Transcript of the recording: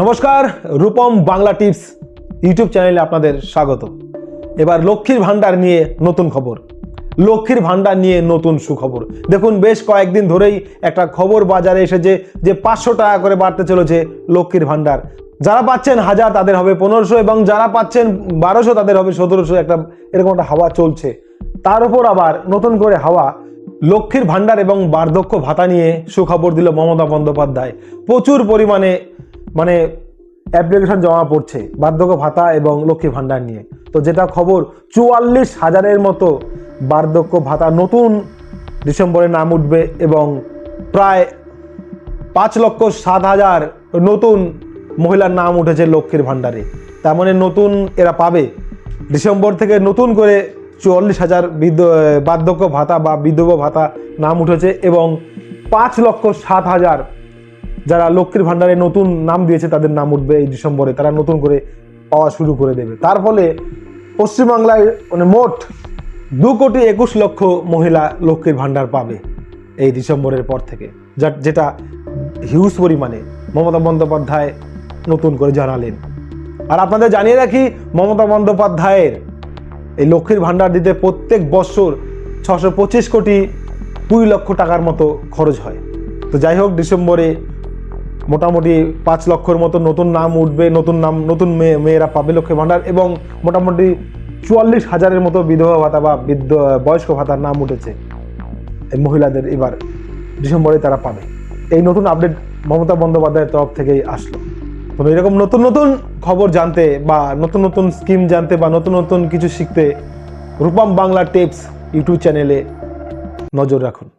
নমস্কার, Rupam Bangla tips YouTube চ্যানেলে আপনাদের স্বাগত। এবার লক্ষ্মীর ভাণ্ডার নিয়ে নতুন খবর। লক্ষ্মীর ভাণ্ডার নিয়ে নতুন সুখবর। দেখুন, বেশ কয়েকদিন ধরেই একটা খবর বাজারে এসেছে যে পাঁচশো টাকা করে বাড়তে চলেছে লক্ষ্মীর ভাণ্ডার। যারা পাচ্ছেন হাজার, তাদের হবে পনেরোশো এবং যারা পাচ্ছেন বারোশো, তাদের হবে সতেরোশো। একটা এরকম একটা হাওয়া চলছে। তার উপর আবার নতুন করে হাওয়া লক্ষ্মীর ভাণ্ডার এবং বার্ধক্য ভাতা নিয়ে সুখবর দিল মমতা বন্দ্যোপাধ্যায়। প্রচুর পরিমাণে মানে অ্যাপ্লিকেশন জমা পড়ছে, বার্ধক্য ভাতা এবং লক্ষ্মী ভাণ্ডার নিয়ে। তো যেটা খবর, চুয়াল্লিশ হাজারের মতো বার্ধক্য ভাতা নতুন ডিসেম্বরে নাম উঠবে এবং প্রায় পাঁচ লক্ষ সাত হাজার নতুন মহিলার নাম উঠেছে লক্ষ্মীর ভাণ্ডারে তার মানে নতুন এরা পাবে। ডিসেম্বর থেকে নতুন করে চুয়াল্লিশ হাজার বৃদ্ধ বার্ধক্য ভাতা বা বিধবা ভাতা নাম উঠেছে এবং পাঁচ লক্ষ সাত হাজার যারা লক্ষ্মীর ভাণ্ডারে নতুন নাম দিয়েছে, তাদের নাম উঠবে এই ডিসেম্বরে। তারা নতুন করে পাওয়া শুরু করে দেবে। তার ফলে পশ্চিমবাংলায় মানে মোট দু কোটি একুশ লক্ষ মহিলা লক্ষ্মীর ভাণ্ডার পাবে এই ডিসেম্বরের পর থেকে, যা যেটা হিউজ পরিমাণে মমতা বন্দ্যোপাধ্যায় নতুন করে জানালেন। আর আপনাদের জানিয়ে রাখি, মমতা বন্দ্যোপাধ্যায়ের এই লক্ষ্মীর ভাণ্ডার দিতে প্রত্যেক বছর ছশো পঁচিশ কোটি কুড়ি লক্ষ টাকার মতো খরচ হয়। তো যাই হোক, ডিসেম্বরে মোটামুটি পাঁচ লক্ষর মতো নতুন নাম উঠবে, নতুন নাম, নতুন মেয়ে মেয়েরা পাবে লক্ষ্মী ভাণ্ডার এবং মোটামুটি চুয়াল্লিশ হাজারের মতো বিধবা ভাতা বা বৃদ্ধ, বয়স্ক ভাতার নাম উঠেছে এই মহিলাদের এবার ডিসেম্বরে তারা পাবে। এই নতুন আপডেট মমতা বন্দ্যোপাধ্যায়ের তরফ থেকেই আসলো। তো এরকম নতুন নতুন খবর জানতে বা নতুন নতুন স্কিম জানতে বা নতুন নতুন কিছু শিখতে রূপম বাংলা টিপস ইউটিউব চ্যানেলে নজর রাখুন।